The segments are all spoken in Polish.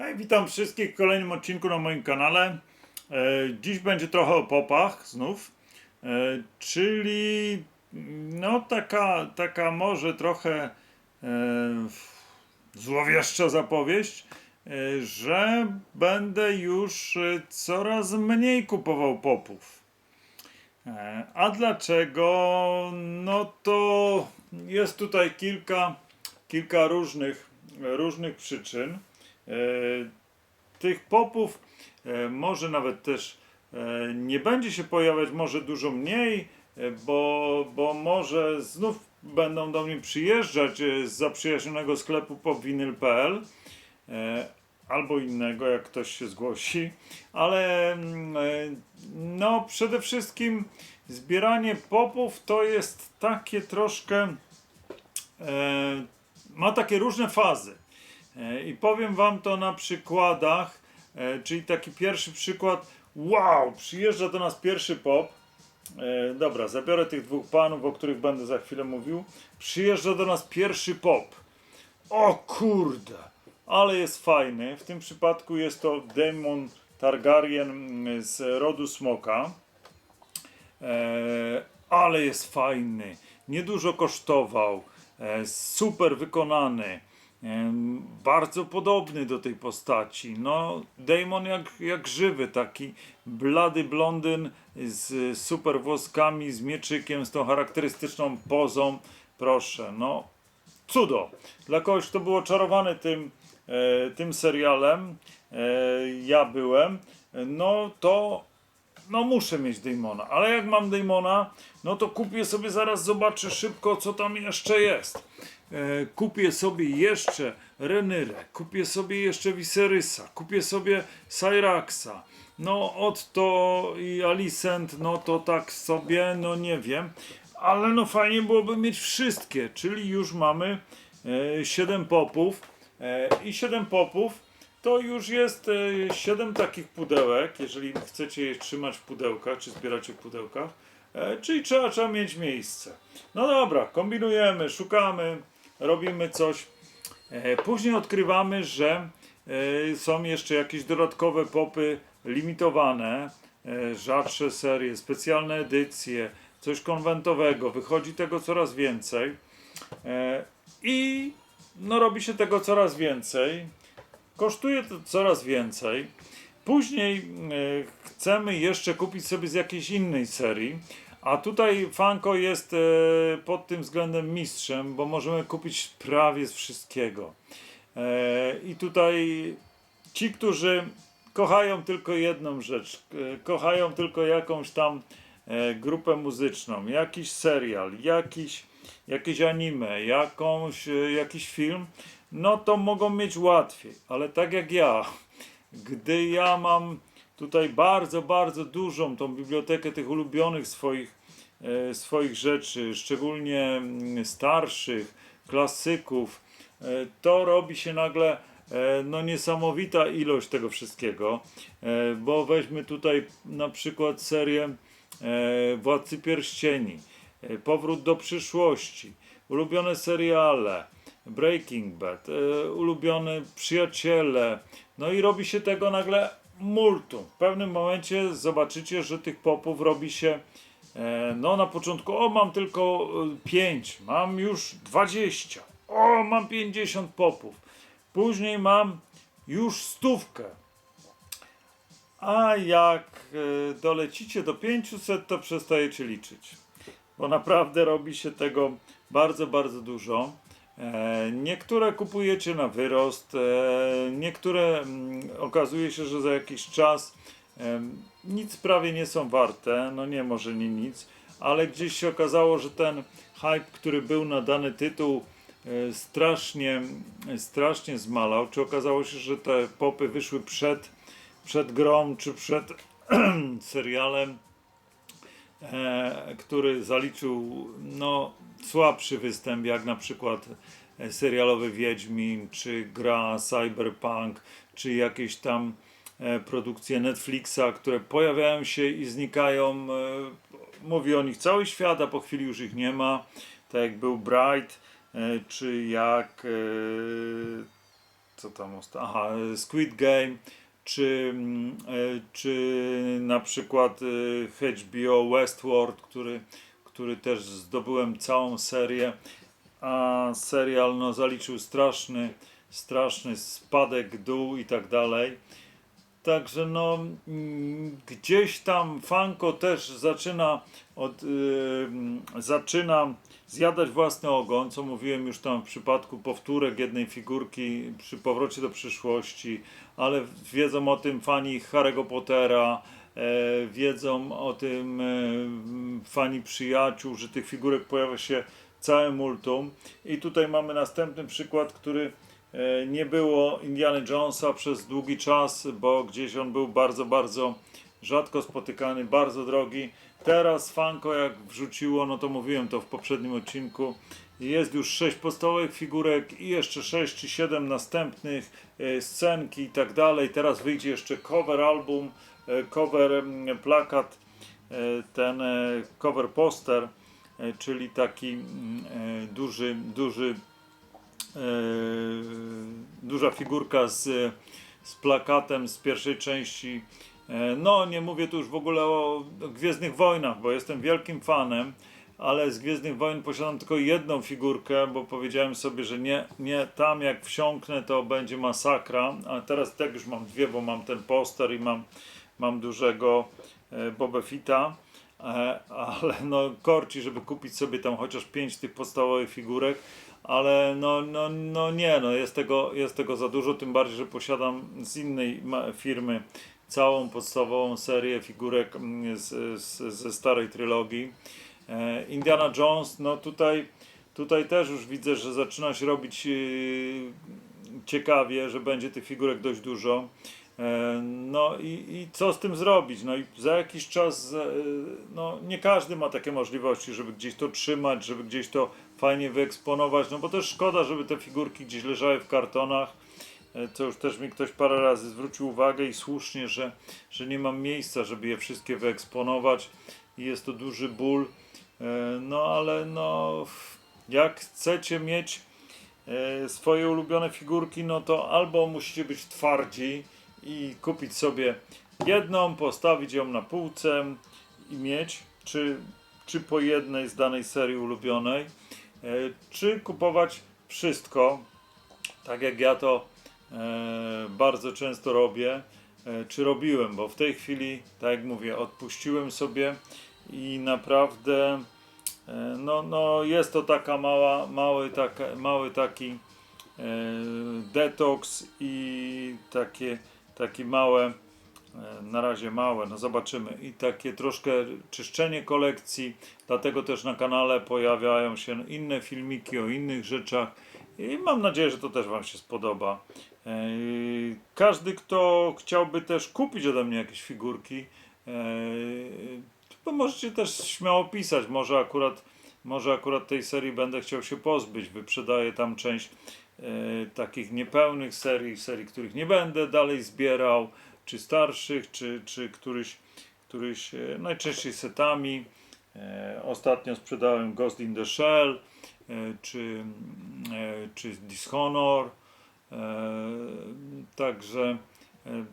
Hej, witam wszystkich w kolejnym odcinku na moim kanale. E, dziś będzie trochę o popach znów, e, czyli no taka, taka może trochę e, złowieszcza zapowiedź, e, że będę już coraz mniej kupował popów. A dlaczego? No to jest tutaj kilka, kilka różnych, różnych przyczyn. E, Tych popów e, może nawet też e, nie będzie się pojawiać, może dużo mniej, bo, bo może znów będą do mnie przyjeżdżać z zaprzyjaźnionego sklepu popwinyl.pl albo innego, jak ktoś się zgłosi, ale mm, no przede wszystkim zbieranie popów to jest takie troszkę ma takie różne fazy. E, I powiem Wam to na przykładach, e, czyli taki pierwszy przykład. Wow, przyjeżdża do nas pierwszy pop. E, dobra, zabiorę tych dwóch panów, o których będę za chwilę mówił. Przyjeżdża do nas pierwszy pop. O kurde, ale jest fajny. W tym przypadku jest to Demon Targaryen mm, z rodu Smoka. Ale jest fajny. Niedużo kosztował. Super wykonany. Bardzo podobny do tej postaci. No, Damon jak, jak żywy, taki blady blondyn z super włoskami, z mieczykiem, z tą charakterystyczną pozą. Proszę, no, cudo. Dla kogoś, kto był oczarowany tym, e, tym serialem, e, ja byłem, no to no muszę mieć Damona, ale jak mam Damona, no to kupię sobie zaraz, zobaczę szybko, co tam jeszcze jest. E, kupię sobie jeszcze Renyrę, kupię sobie jeszcze Viserysa, kupię sobie Cyraxa. No od to i Alicent, no to tak sobie, no nie wiem, ale no fajnie byłoby mieć wszystkie, czyli już mamy e, 7 popów e, i 7 popów to już jest e, 7 takich pudełek, jeżeli chcecie je trzymać w pudełkach, czy zbieracie w pudełkach, e, czyli trzeba, trzeba mieć miejsce. No dobra, kombinujemy, szukamy, robimy coś. E, Później odkrywamy, że e, są jeszcze jakieś dodatkowe popy limitowane, e, rzadsze serie, specjalne edycje, coś konwentowego. Wychodzi tego coraz więcej. I no, robi się tego coraz więcej. Kosztuje to coraz więcej. Później chcemy jeszcze kupić sobie z jakiejś innej serii. A tutaj Funko jest e, pod tym względem mistrzem, bo możemy kupić prawie z wszystkiego. E, I tutaj ci, którzy kochają tylko jedną rzecz, e, kochają tylko jakąś tam e, grupę muzyczną, jakiś serial, jakiś, jakieś anime, jakąś, e, jakiś film, no to mogą mieć łatwiej. Ale tak jak ja, gdy ja mam tutaj bardzo, bardzo dużą tą bibliotekę tych ulubionych swoich, e, swoich rzeczy, szczególnie mm, starszych, klasyków, e, to robi się nagle e, no niesamowita ilość tego wszystkiego, bo weźmy tutaj na przykład serię Władcy Pierścieni, Powrót do przyszłości, ulubione seriale, Breaking Bad, ulubione przyjaciele, no i robi się tego nagle multum. W pewnym momencie zobaczycie, że tych popów robi się e, no na początku, o mam tylko 5, mam już 20, o mam 50 popów, później mam już stówkę. A jak e, dolecicie do 500, to przestajecie liczyć. Bo naprawdę robi się tego bardzo, bardzo dużo. E, Niektóre kupujecie na wyrost, e, niektóre mm, okazuje się, że za jakiś czas em, nic prawie nie są warte, no nie może nie nic, ale gdzieś się okazało, że ten hype, który był na dany tytuł e, strasznie, strasznie zmalał, czy okazało się, że te popy wyszły przed, przed grą, czy przed serialem, e, który zaliczył no, słabszy występ, jak na przykład e, serialowy Wiedźmin, czy gra Cyberpunk, czy jakieś tam e, produkcje Netflixa, które pojawiają się i znikają. E, mówi o nich cały świat, a po chwili już ich nie ma. Tak jak był Bright, czy jak co tam osta- Aha, Squid Game, czy, mm, czy na przykład HBO Westworld, który, który też zdobyłem całą serię, a serial no, zaliczył straszny, straszny spadek, dół i tak dalej. Także no, gdzieś tam Fanko też zaczyna od, y, mm, zaczyna zjadać własny ogon, co mówiłem już tam w przypadku powtórek jednej figurki przy powrocie do przyszłości, ale wiedzą o tym fani Harry'ego Pottera, wiedzą o tym e, fani przyjaciół, że tych figurek pojawia się całe multum. I tutaj mamy następny przykład, który e, nie było Indiana Jonesa przez długi czas, bo gdzieś on był bardzo, bardzo rzadko spotykany, bardzo drogi. Teraz Funko jak wrzuciło, no to mówiłem to w poprzednim odcinku, jest już sześć podstawowych figurek i jeszcze sześć czy siedem następnych, e, scenki i tak dalej. Teraz wyjdzie jeszcze cover album, e, cover mm, plakat, e, ten e, cover poster, e, czyli taki mm, e, duży, duży e, duża figurka z, z plakatem z pierwszej części. E, No, nie mówię tu już w ogóle o Gwiezdnych Wojnach, bo jestem wielkim fanem, ale z Gwiezdnych Wojen posiadam tylko jedną figurkę, bo powiedziałem sobie, że nie, nie tam jak wsiąknę, to będzie masakra. A teraz tak już mam dwie, bo mam ten poster i mam, mam dużego e, Boba Fetta. E, ale no korci, żeby kupić sobie tam chociaż pięć tych podstawowych figurek, ale no, no, no nie, no jest tego, jest tego za dużo, tym bardziej, że posiadam z innej firmy całą podstawową serię figurek mm, z, z, ze starej trylogii. E, Indiana Jones, no tutaj, tutaj też już widzę, że zaczyna się robić yy, ciekawie, że będzie tych figurek dość dużo. E, No i, i co z tym zrobić? No i za jakiś czas, e, no nie każdy ma takie możliwości, żeby gdzieś to trzymać, żeby gdzieś to fajnie wyeksponować, no bo też szkoda, żeby te figurki gdzieś leżały w kartonach. E, Co już też mi ktoś parę razy zwrócił uwagę i słusznie, że, że nie mam miejsca, żeby je wszystkie wyeksponować i jest to duży ból. No ale no, jak chcecie mieć swoje ulubione figurki, no to albo musicie być twardzi i kupić sobie jedną, postawić ją na półce i mieć, czy, czy po jednej z danej serii ulubionej, e, czy kupować wszystko, tak jak ja to e, bardzo często robię, e, czy robiłem, bo w tej chwili, tak jak mówię, odpuściłem sobie i naprawdę no, no jest to taka mała, mały, taka, mały taki detoks i takie, takie małe, e, na razie małe, no zobaczymy, i takie troszkę czyszczenie kolekcji, dlatego też na kanale pojawiają się inne filmiki o innych rzeczach i mam nadzieję, że to też Wam się spodoba. E, Każdy, kto chciałby też kupić ode mnie jakieś figurki, e, to możecie też śmiało pisać. Może akurat, może akurat tej serii będę chciał się pozbyć. Wyprzedaję tam część takich niepełnych serii, serii, których nie będę dalej zbierał, czy starszych, czy, czy któryś, któryś e, najczęściej setami. E, ostatnio sprzedałem Ghost in the Shell, e, czy, e, czy Dishonor. E, Także e,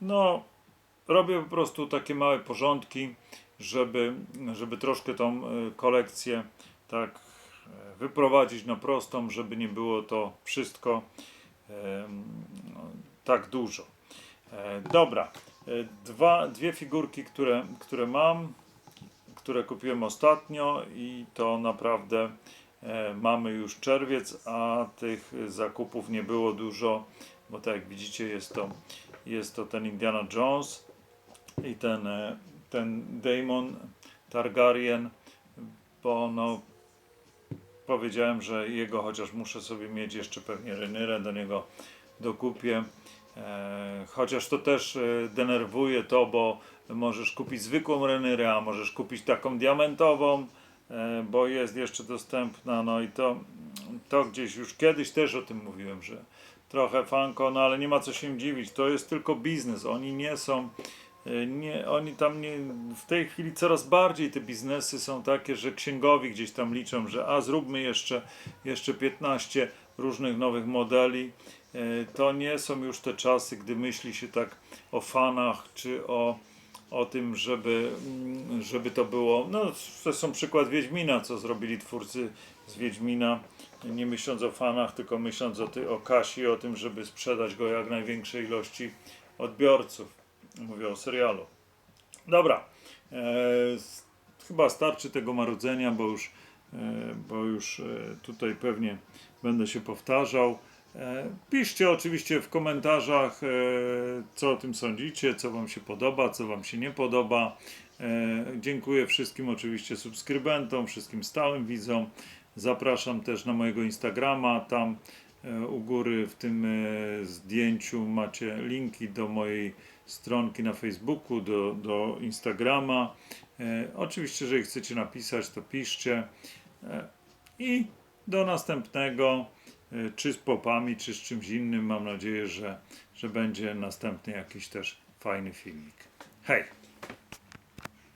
no, robię po prostu takie małe porządki, żeby, żeby troszkę tą e, kolekcję tak e, wyprowadzić na prostą, żeby nie było to wszystko e, no, tak dużo. E, Dobra, e, dwa, dwie figurki, które, które mam, które kupiłem ostatnio i to naprawdę e, mamy już czerwiec, a tych zakupów nie było dużo, bo tak jak widzicie jest to, jest to ten Indiana Jones i ten, e, ten Daemon Targaryen, bo no powiedziałem, że jego chociaż muszę sobie mieć jeszcze pewnie Renyrę, do niego dokupię. E, chociaż to też e, denerwuje to, bo możesz kupić zwykłą Renyrę, a możesz kupić taką diamentową, e, bo jest jeszcze dostępna, no i to, to gdzieś już kiedyś też o tym mówiłem, że trochę fanko, no ale nie ma co się dziwić, to jest tylko biznes, oni nie są Nie, oni tam nie, w tej chwili coraz bardziej te biznesy są takie, że księgowi gdzieś tam liczą, że a zróbmy jeszcze, jeszcze 15 różnych nowych modeli. E, To nie są już te czasy, gdy myśli się tak o fanach czy o, o tym, żeby, mm, żeby to było. No, zresztą przykład Wiedźmina, co zrobili twórcy z Wiedźmina, nie myśląc o fanach, tylko myśląc o, ty, o Kasi, o tym, żeby sprzedać go jak największej ilości odbiorców. Mówię o serialu. Dobra. E, chyba starczy tego marudzenia, bo już, e, bo już e, tutaj pewnie będę się powtarzał. E, piszcie oczywiście w komentarzach, e, co o tym sądzicie, co Wam się podoba, co Wam się nie podoba. E, dziękuję wszystkim oczywiście subskrybentom, wszystkim stałym widzom. Zapraszam też na mojego Instagrama. Tam u góry w tym e, zdjęciu macie linki do mojej stronki na Facebooku, do, do Instagrama. E, oczywiście, jeżeli chcecie napisać, to piszcie. E, I do następnego, e, czy z popami, czy z czymś innym. Mam nadzieję, że, że będzie następny jakiś też fajny filmik. Hej!